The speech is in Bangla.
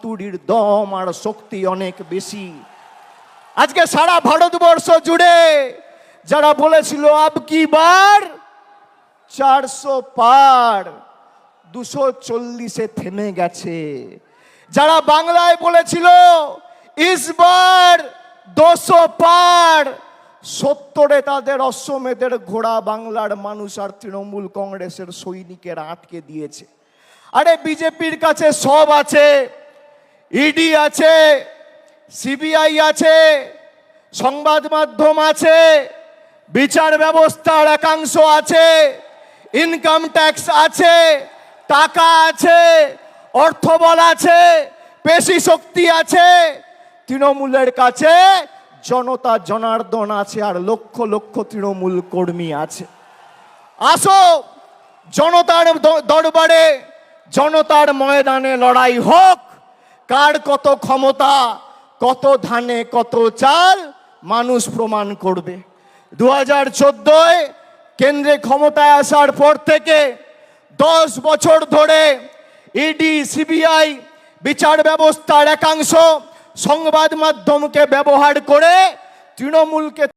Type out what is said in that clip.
হাতুড়ির দম আর শক্তি অনেক বেশি। আজকে সারা ভারতবর্ষ জুড়ে যারা বলেছিল, আব কি বার? চারশো পার দুশো চল্লিশে থেমে গেছে। যারা বাংলায় বলেছিল ইসবার দুশো পার, সত্তরে তাদের অশ্বমেধের ঘোড়া বাংলার মানুষ আর তৃণমূল কংগ্রেসের সৈনিকেরা আটকে দিয়েছে। আরে, বিজেপির কাছে সব আছে। ইডি আছে সিবিআই আছে, সংবাদ মাধ্যম আছে, বিচার ব্যবস্থার একাংশ আছে ইনকাম ট্যাক্স আছে, টাকা আছে অর্থবল আছে, পেশি শক্তি আছে, তৃণমূলের কাছে জনতা জনার্দন আছে আর লক্ষ লক্ষ তৃণমূল কর্মী আছে। আসো, জনতার দরবারে জনতার ময়দানে লড়াই হোক। কার কত ক্ষমতা, কত ধানে, কত চাল, মানুষ প্রমাণ করবে। দু হাজার চোদ্দোয় কেন্দ্রে ক্ষমতায় আসার পর থেকে দশ বছর ধরে ইডি সিবিআই বিচার ব্যবস্থার একাংশ সংবাদ মাধ্যমকে ব্যবহার করে তৃণমূলকে